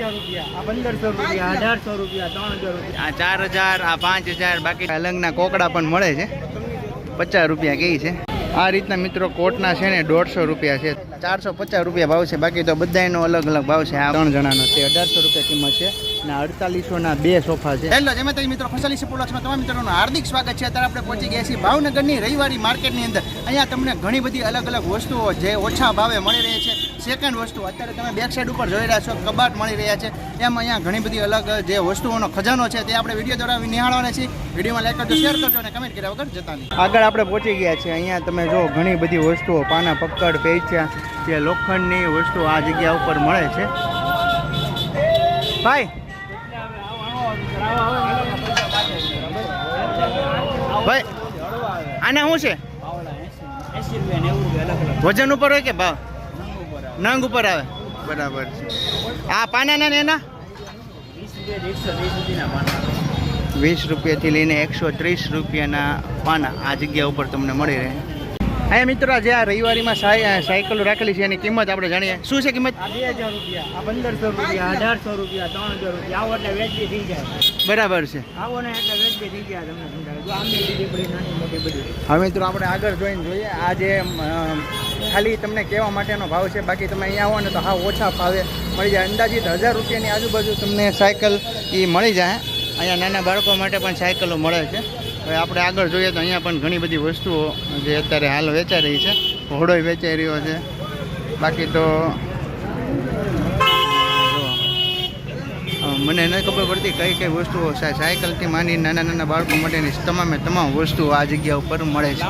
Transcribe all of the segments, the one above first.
હજાર રૂપિયા. આ પંદરસો રૂપિયા અઢારસો રૂપિયા ત્રણ હજાર રૂપિયા. આ ચાર હજાર આ પાંચ હજાર બાકી અલંગના કોકડા પણ મળે છે. પચાસ રૂપિયા કહે છે. આ રીતના મિત્રો કોટના છે ને દોઢસો રૂપિયા છે. ચારસો પચાસ રૂપિયા ભાવ છે બાકી તો બધાનો અલગ અલગ ભાવ છે. આ ત્રણ જણાનો તે અઢારસો રૂપિયા કિંમત છે. અને અડતાલીસોના બે સોફા છે. હેલો જેમાં તમે મિત્રો ખુશાલી પ્રોડક્ટ્સમાં તમામ મિત્રોનું હાર્દિક સ્વાગત છે. અત્યારે આપણે પહોંચી ગયા છીએ ભાવનગરની રવિવારી માર્કેટની અંદર. અહીંયા તમને ઘણી બધી અલગ અલગ વસ્તુઓ જે ઓછા ભાવે મળી રહી છે. સેકન્ડ વસ્તુ અત્યારે તમે બેક સાઈડ ઉપર જોઈ રહ્યા છો કબાટ મળી રહ્યા છે. એમ અહીંયા ઘણી બધી અલગ જે વસ્તુઓનો ખજાનો છે તે આપણે વીડિયો દ્વારા નિહાળવાના છીએ. વિડીયોમાં લાઈક કરજો શેર કરજો અને કમેન્ટ કર્યા વગર જતા નહીં આગળ આપણે પહોંચી ગયા છીએ. અહીંયા તમે જો ઘણી બધી વસ્તુઓ પાના પક્કડ પેચ્યા જે લોખંડની વસ્તુ આ જગ્યા ઉપર મળે છે. ભાઈ! ભાઈ આને શું છે? વજન ઉપર હોય કે ભાવ? નંગ ઉપર આવે. બરાબર છે. આ પાનાના ને એના? વીસ રૂપિયાથી લઈને એકસો ત્રીસ રૂપિયાના પાના આ જગ્યા ઉપર તમને મળી રહે. હા મિત્રો જે આ રવિવારીમાં સાય- સાયકલો રાખેલી છે એની કિંમત આપણે જાણીએ. શું છે કિંમત? બે હજાર રૂપિયા આ પંદરસો રૂપિયા અઢારસો રૂપિયા ત્રણ હજાર રૂપિયા આવો એટલે વેચી થઈ જાય. બરાબર છે. આવો ને એટલે વેચી થઈ ગયા તમને સમજાવે. જો આમની નાની મોટી બધી. હવે મિત્રો આપણે આગળ જોઈને જોઈએ. આ જે ખાલી તમને કહેવા માટેનો ભાવ છે. બાકી તમે અહીંયા આવો ને તો હા ઓછા ભાવે મળી જાય. અંદાજિત હજાર રૂપિયાની આજુબાજુ તમને સાયકલ એ મળી જાય. અહીંયા નાના બાળકો માટે પણ સાયકલો મળે છે. હવે આપણે આગળ જોઈએ તો અહીંયા પણ ઘણી બધી વસ્તુઓ જે અત્યારે હાલ વેચાઈ રહી છે. ઘોડોય વેચાઈ રહ્યો છે. બાકી તો જુઓ. અ, મને નથી ખબર પડતી કઈ કઈ વસ્તુઓ સાયકલથી માની નાના નાના બાળકો માટેની તમામે તમામ વસ્તુઓ આ જગ્યા ઉપર મળે છે.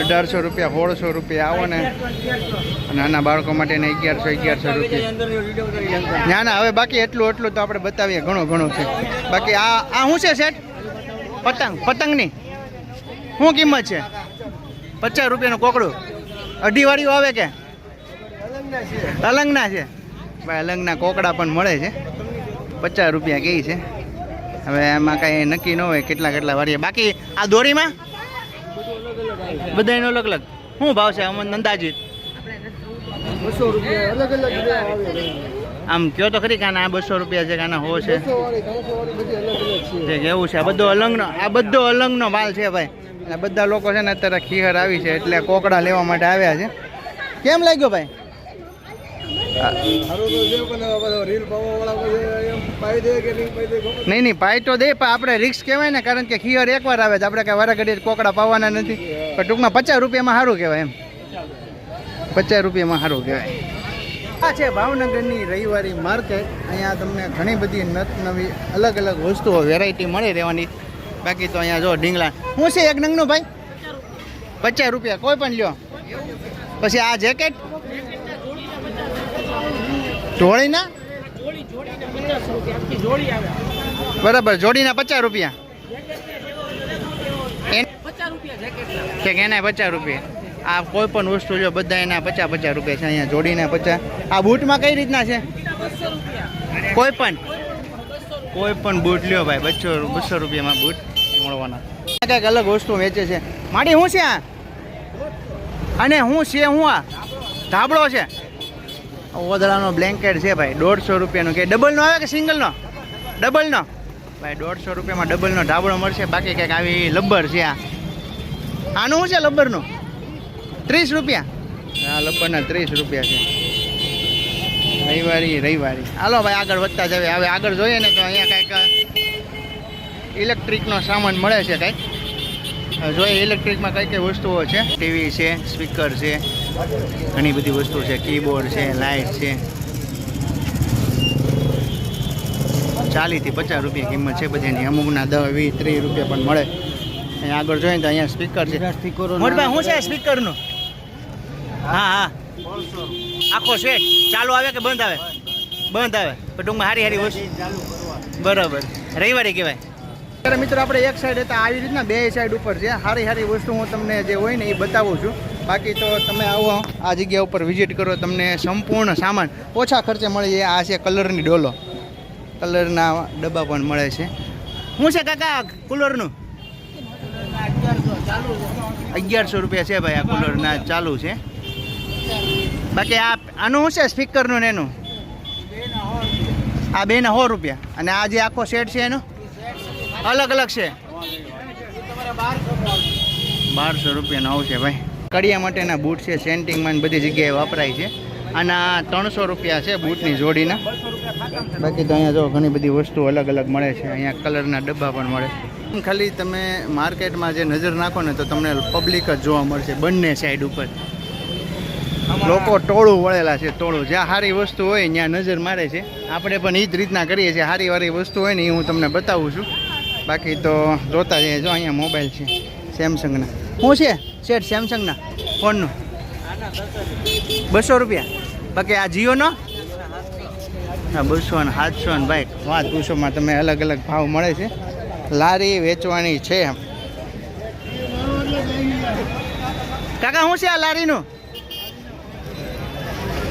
અઢારસો રૂપિયા સોળસો રૂપિયા આવો ને. નાના બાળકો માટેને અગિયારસો અગિયારસો રૂપિયા. ના ના હવે બાકી એટલું એટલું તો આપણે બતાવીએ ઘણું ઘણું છે. બાકી આ આ શું છે સેટ પતંગ પતંગની? શું કિંમત છે? પચાસ રૂપિયાનું કોકડું? અઢી વાળીઓ આવે કે? અલંગના છે. ભાઈ અલંગના કોકડા પણ મળે છે. પચાસ રૂપિયા કહે છે. હવે એમાં કાંઈ નક્કી ન હોય કેટલા કેટલા વાળીએ બાકી આ દોરીમાં? બધાનો અલગ અલગ. શું ભાવ છે અમન અંદાજિત? આમ કયો તો ખરી કાના આ બસો રૂપિયા છે કાના હો છે? કેવું છે આ બધો અલંગનો આ બધો અલંગનો માલ છે ભાઈ. અને બધા લોકો છે ને અત્યારે ખીહર આવી છે એટલે કોકડા લેવા માટે આવ્યા છે. કેમ લાગ્યો ભાઈ? નહીં નહીં પાય તો દે, પણ આપણે રિક્સ કહેવાય ને, કારણ કે ખીયર એકવાર આવે છે. આપણે કાંઈ વારા કોકડા પાવાના નથી. પણ ટૂંકમાં પચાસ રૂપિયામાં સારું કહેવાય એમ. પચાસ રૂપિયામાં સારું કહેવાય. આ છે ભાવનગરની રવિવારી માર્કેટ. અહીંયા તમને ઘણી બધી નત નવી, અલગ અલગ વસ્તુઓ વેરાયટી મળી રહેવાની. બાકી તો અહીંયા જો ઢીંગલા. શું છે એક નંગનું ભાઈ? પચાસ રૂપિયા. કોઈ પણ લ્યો. પછી આ જેકેટ ઢોળીના? બરાબર, જોડીના પચાસ રૂપિયા. કે એના પચાસ રૂપિયા. આ કોઈ વસ્તુ જો બધા એના પચાસ પચાસ રૂપિયા છે. અહીંયા જોડીના પચાસ. આ બૂટમાં કઈ રીતના છે? કોઈ પણ. બૂટ લ્યો ભાઈ, બસો બસો રૂપિયામાં બૂટ મળવાના. કંઈક અલગ વસ્તુ વેચે છે. માડી શું છે આ? અને શું છે શું આ? ધાબળો છે. ઓદળાનો બ્લેન્કેટ છે ભાઈ, દોઢસો રૂપિયાનો કે ડબલનો આવે કે સિંગલનો ડબલનો? ભાઈ, દોઢસો રૂપિયામાં ડબલનો ઢાબળો મળશે, બાકી કંઈક આવી લબ્બર છે આ. આનું શું છે લબ્બરનું? ત્રીસ રૂપિયા. હા લબ્બરના ત્રીસ રૂપિયા છે. રવિવારી રવિવારી. હાલો ભાઈ, આગળ વધતા જ હવે આગળ જોઈએ ને તો અહીંયા કાંઈક ઇલેક્ટ્રિકનો સામાન મળે છે કાંઈક. જોઈએ ઇલેક્ટ્રિકમાં કઈ કઈ વસ્તુઓ છે. ટીવી છે સ્પીકર છે. ઘણી બધી વસ્તુ છે કીબોર્ડ છે લાઇટ છે. ચાલીસથી પચાસ રૂપિયા કિંમત છે બધાની. અમુકના દસ વીસ ત્રીસ રૂપિયા પણ મળે. અહીંયા આગળ જોઈએ તો અહીંયા સ્પીકર છે. સ્પીકરો મોટભાઈ શું છે સ્પીકરનું હા હા. આખો સેટ ચાલુ આવે કે બંધ આવે? બંધ આવે. પણ ટૂંકમાં હારી હારી વસ્તુ. બરાબર. રવિવારે કહેવાય. ત્યારે મિત્રો આપણે એક સાઈડ હતા, આવી રીતના બે સાઈડ ઉપર છે. સારી સારી વસ્તુ હું તમને જે હોય ને એ બતાવું છું. બાકી તો તમે આવો, આ જગ્યા ઉપર વિઝિટ કરો, તમને સંપૂર્ણ સામાન ઓછા ખર્ચે મળી જાય આ છે કલરની ડોલો. કલરના ડબ્બા પણ મળે છે. શું છે કાકા કુલરનું? અગિયારસો રૂપિયા છે ભાઈ આ કુલરના, ચાલુ છે. બાકી આ, આનું શું છે? સ્પીકરનું ને એનું? આ બે ને સો રૂપિયા. અને આ જે આખો સેટ છે એનો? અલગ અલગ છે. બારસો રૂપિયાનો આવશે ભાઈ. કડિયા માટેના બૂટ છે, સેન્ટિંગમાં બધી જગ્યાએ વપરાય છે. અને આ ત્રણસો રૂપિયા છે બૂટની જોડીના. બાકી તો અહીંયા જો ઘણી બધી વસ્તુ અલગ અલગ મળે છે. અહીંયા કલરના ડબ્બા પણ મળે. ખાલી તમે માર્કેટમાં જે નજર નાખો ને તો તમને પબ્લિક જ જોવા મળશે બંને સાઈડ ઉપર. લોકો ટોળું વળેલા છે, ટોળું. જ્યાં સારી વસ્તુ હોય ત્યાં નજર મારે છે. આપણે પણ એ જ રીતના કરીએ છીએ. સારી વારી વસ્તુ હોય ને એ હું તમને બતાવું છું. બાકી તો જોતા જઈએ. જો અહીંયા મોબાઈલ છે સેમસંગના શું છે? સેટ સેમસંગના ફોનનું. બસો રૂપિયા. બાકી આ જીઓનો? હા બસો ને સાતસો ને ભાઈ. વાત પૂછોમાં તમે અલગ અલગ ભાવ મળે છે. લારી વેચવાની છે એમ. કાકા, શું છે આ લારીનું?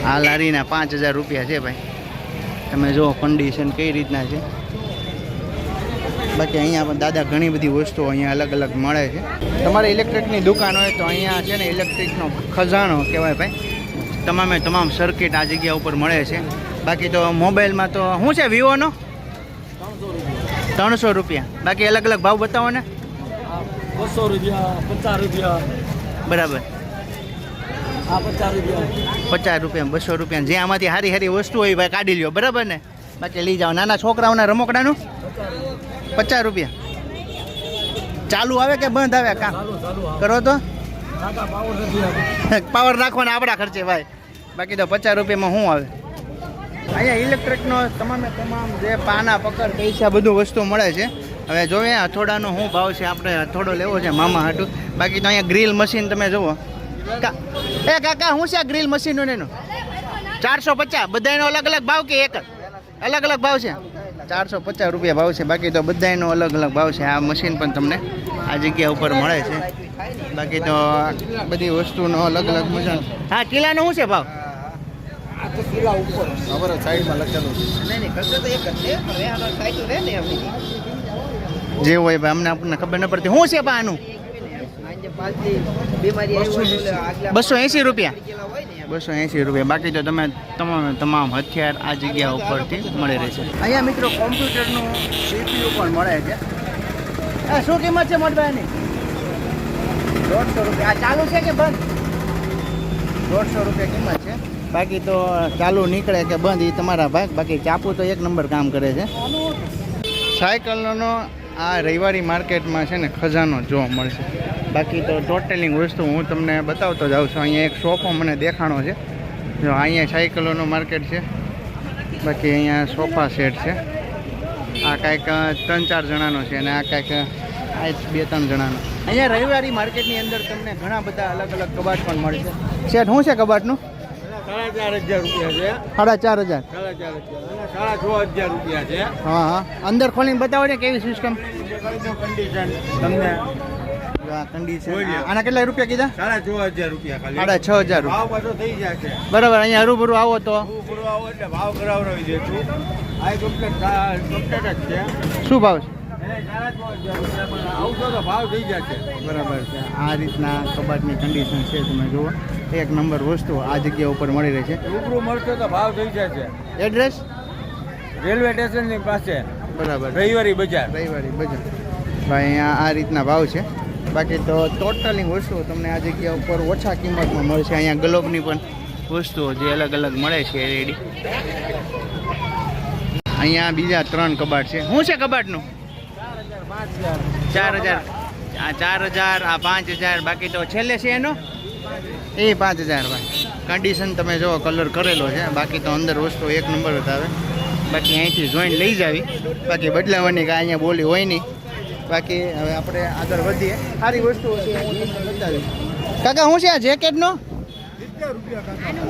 આ લારીના પાંચ હજાર રૂપિયા છે, ભાઈ. તમે જુઓ કન્ડિશન કઈ રીતના છે. બાકી અહીંયા પણ દાદા ઘણી બધી વસ્તુઓ અહીંયા અલગ અલગ મળે છે. તમારે ઇલેક્ટ્રિકની દુકાન હોય તો અહીંયા છે ને ઇલેક્ટ્રિકનો ખજાનો કહેવાય ભાઈ. તમામે તમામ સર્કિટ આ જગ્યા ઉપર મળે છે. બાકી તો મોબાઈલમાં તો શું છે વિવોનો? ત્રણસો રૂપિયા. બાકી અલગ અલગ ભાવ બતાવો ને. બસો રૂપિયા પચાસ રૂપિયા. બરાબર. આ પચાસ રૂપિયા. પચાસ રૂપિયા બસો રૂપિયા. જે આમાંથી સારી સારી વસ્તુ હોય ભાઈ કાઢી લ્યો. બરાબર ને? બાકી લઈ જાઓ. નાના છોકરાઓના રમકડાનું? પચાસ રૂપિયા. ચાલુ આવે કે બંધ આવે? કામ કરો તો. પાવર નાખવાના આપણા ખર્ચે ભાઈ. બાકી તો પચાસ રૂપિયામાં શું આવે? અહીંયા ઇલેક્ટ્રિકનો તમામે તમામ જે પાના પકડ પૈસા બધું વસ્તુ મળે છે. હવે જોઈએ હથોડાનો શું ભાવ છે? આપણે હથોડો લેવો છે મામા હાટું. બાકી તો અહીંયા ગ્રીલ મશીન તમે જુઓ. એ કાકા શું છે આ ગ્રીલ મશીનનું એનું? ચારસો પચાસ. બધાનો અલગ અલગ ભાવ કે એક અલગ અલગ ભાવ છે? ચારસો પચાસ રૂપિયા ભાવ છે. બાકી તો બધાનો અલગ અલગ ભાવ છે. આ મશીન પણ તમને આ જગ્યા ઉપર મળે છે. બાકી તો બધી વસ્તુનો અલગ અલગ મજા. હા કિલ્લાનો શું છે ભાવ? ખબર સાઈડમાં લખેલું જે હોય ભાઈ અમને આપણને ખબર ન પડતી. શું છે બા આનું? બસો એંસી રૂપિયા. બસો એંસી રૂપિયા. બાકી તો તમે તમામ તમામ હથિયાર આ જગ્યા ઉપરથી મળી રહેશે અહીંયા મિત્રો કોમ્પ્યુટરનું સીપીયુ પણ મળે છે. આ શું કિંમત છે મોટભાઈની દોઢસો રૂપિયા. આ ચાલુ છે કે બંધ? દોઢસો રૂપિયા કિંમત છે. બાકી તો ચાલુ નીકળે કે બંધ એ તમારા ભાગ. બાકી ચાપુ તો એક નંબર કામ કરે છે. સાયકલનો આ રવિવારી માર્કેટમાં છે ને ખજાનો જોવા મળશે. બાકી તો ટોટલિંગ વસ્તુ હું તમને બતાવતો જાઉં છું. અહીંયા એક સોફો મને દેખાણો છે. જો અહીંયા સાયકલોનું માર્કેટ છે. બાકી અહીંયા સોફા સેટ છે. આ કાંઈક ત્રણ ચાર જણાનો છે અને આ કાંઈક આ બે ત્રણ જણાનો. અહીંયા રવિવારી માર્કેટની અંદર તમને ઘણા બધા અલગ અલગ કબાટ પણ મળશે સેટ શું છે કબાટનું? સાડા ચાર હજાર રૂપિયા છે. સાડા ચાર હજાર. સાડા ચાર હજાર. સાડા છ હજાર રૂપિયા છે. હા હા. અંદર ખોલીને બતાવો ને કેવી સિસ્ટમ કન્ડિશન તમને આના કેટલા રૂપિયા કીધા? સાડા છ હજાર રૂપિયા ખાલી. સાડા છ હજાર ભાવ પાછો થઈ જાય છે. બરાબર અહીંયા હરુભરું આવો તો. આવો એટલે ભાવ કરાવડાવી દેશું આ કમ્પ્લેટ કમ્પ્લેટ જ છે. શું ભાવ છે? છ બરાબર છે. આ રીતના કબાટની કન્ડિશન છે તમે જુઓ. એક નંબર વસ્તુ આ જગ્યા ઉપર મળી રહે છે. રૂબરૂ મળશે તો ભાવ થઈ જશે એડ્રેસ રેલવે સ્ટેશનની પાસે. બરાબર. રવિવારી બજાર. રવિવારી બજાર. ભાઈ અહીંયા આ રીતના ભાવ છે. બાકી તો ટોટલી વસ્તુઓ તમને આ જગ્યા ઉપર ઓછા કિંમતમાં મળશે અહીંયા ગ્લોબની પણ વસ્તુઓ જે અલગ અલગ મળે છે રેડી અહીંયા બીજા ત્રણ કબાટ છે. શું છે કબાટનું? ચાર હજાર. આ ચાર હજાર, આ પાંચ હજાર, બાકી તો છેલ્લે છે એનો? એ પાંચ હજાર ભાઈ. કન્ડિશન તમે જો કલર કરેલો છે. બાકી તો અંદર વસ્તુ એક નંબર જ આવે. બાકી અહીંથી જોઈન લઈ જાવી. બાકી બદલાવાની કાંઈ અહીંયા બોલી હોય નહીં. બાકી હવે આપણે આગળ વધીએ. સારી વસ્તુઓ છે હું તમને બતાવીશ. કાકા શું છે આ જેકેટનો?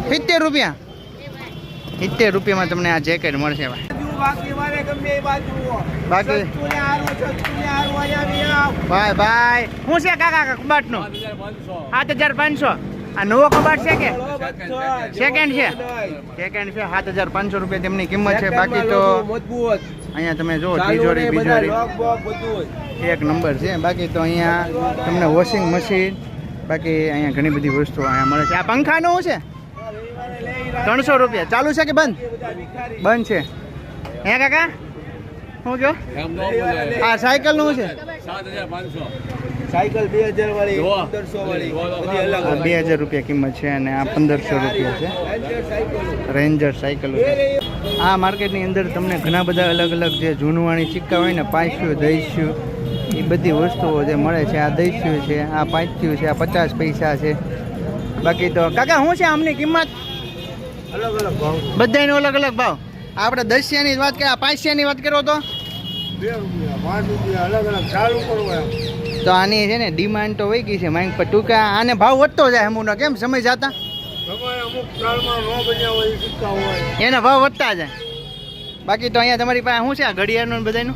સિત્તેર રૂપિયા. સિત્તેર રૂપિયામાં તમને આ જેકેટ મળશે બાકી ને ને. ભાઈ ભાઈ. શું છે કાકા કબાટનો? સાત હજાર પાંચસો. આ નવો કબાટ છે કે? સેકન્ડ છે? સેકન્ડ છે. સાત હજાર પાંચસો રૂપિયા તેમની કિંમત છે. બાકી તો મજબૂત. અહીંયા તમે જો તિજોરી બિજોરી. એક નંબર છે. બાકી તો અહીંયા તમને વોશિંગ મશીન બાકી અહીંયા ઘણી બધી વસ્તુઓ અહીંયા મળે છે. આ પંખાનું છે? ત્રણસો રૂપિયા. ચાલુ છે કે બંધ? બંધ છે. હે કાકા? શું કહો? આ સાયકલનું છે? સાયકલ બે હજાર વાળી પંદરસો વાળી બધી અલગ આ બે હજાર રૂપિયા કિંમત છે અને આ પંદરસો રૂપિયા છે. Ranger cycle. આ માર્કેટની અંદર તમને ઘણા બધા અલગ અલગ જે જૂનવાણી સિક્કા હોય ને પાંચસ્યું દહીસ્યું એ બધી વસ્તુઓ જે મળે છે. આ દહીસ્યું છે આ પાંચ્યું છે આ પચાસ પૈસા છે. બાકી તો કાકા શું છે આમની કિંમત? અલગ અલગ ભાવ. બધાનો અલગ અલગ ભાવ. આપણે દસિયાની વાત કરીએ આ પાંચસિયાની વાત કરો તો. તો આની છે ને ડિમાન્ડ તો વહી ગઈ છે માંગ પર ટૂંકા. આને ભાવ વધતો જાય હમુનો. કેમ સમય જાતા? એના ભાવ વધતા જાય. બાકી તો અહીંયા તમારી પાસે શું છે આ ઘડિયાળનું બધાનું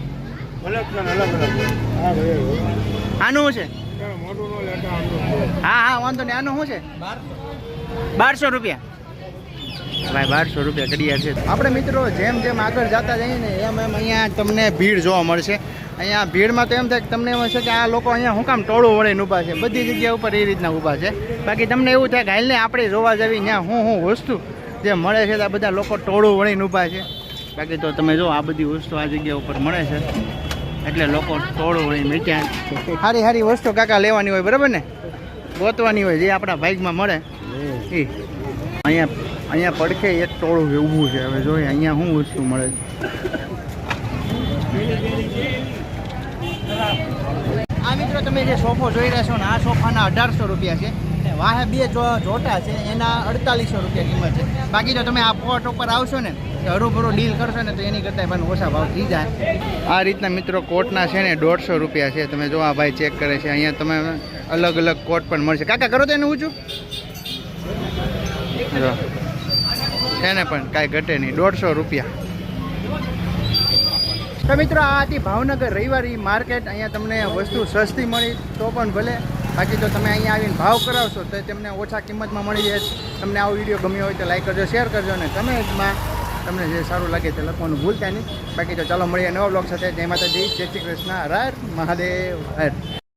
આનું શું છે? હા હા વાંધો નહીં. આનું શું છે? બારસો રૂપિયા. ભાઈ બારસો રૂપિયા ઘડિયાળ છે. આપણે મિત્રો જેમ જેમ આગળ જતા જઈએ ને એમ એમ અહીંયા તમને ભીડ જોવા મળશે. અહીંયા ભીડમાં તો એમ થાય કે તમને એમ હશે કે આ લોકો અહીંયા હું કામ ટોળું વળીને ઊભા છે? બધી જગ્યા ઉપર એ રીતના ઊભા છે. બાકી તમને એવું થાય કે હાલને આપણે જોવા જવી ત્યાં હું હું વસ્તુ જે મળે છે આ બધા લોકો ટોળું વળીને ઊભા છે. બાકી તો તમે જો આ બધી વસ્તુ આ જગ્યા ઉપર મળે છે. એટલે લોકો ટોળું વળીને મીઠ્યા સારી સારી વસ્તુ કાકા લેવાની હોય બરાબર ને? ગોતવાની હોય જે આપણા ભાગમાં મળે. એ. અહીંયા અહીંયા પડખે એક ટોળું ઊભું છે. હવે જોઈએ અહીંયા શું વસ્તુ મળે છે. આ મિત્રો તમે જે સોફો જોઈ રહ્યા છો ને, આ સોફાના અઢારસો રૂપિયા છે. વાહે બે જોટા છે, એના અડતાલીસો રૂપિયા કિંમત છે. બાકી જો તમે આ પોટ ઉપર આવશો ને હરુભરું ડીલ કરશો ને, તો એની કરતાં પણ ઓછા ભાવ થઈ જાય. આ રીતના મિત્રો કોટના છે ને, દોઢસો રૂપિયા છે. તમે જો આ ભાઈ ચેક કરે છે, અહીંયા તમે અલગ અલગ કોટ પણ મળશે. કાકા, કરો તો એનું ઊંચું. એને પણ કાંઈ ઘટે નહીં. દોઢસો રૂપિયા. તો મિત્રો, આ હતી ભાવનગર રવિવારી માર્કેટ. અહીંયા તમને વસ્તુ સસ્તી મળી, તો પણ ભલે. બાકી તો તમે અહીંયા આવીને ભાવ કરાવશો તો તમને ઓછા કિંમતમાં મળી જાય તમને આવો વીડિયો ગમ્યો હોય તો લાઈક કરજો શેર કરજો અને કમેન્ટમાં તમને જે સારું લાગે તે લખવાનું ભૂલતા નહીં. બાકી તો ચાલો મળીએ નવા બ્લોગ સાથે. જય માતાજી. જય શ્રી કૃષ્ણ. હર મહાદેવ. હર.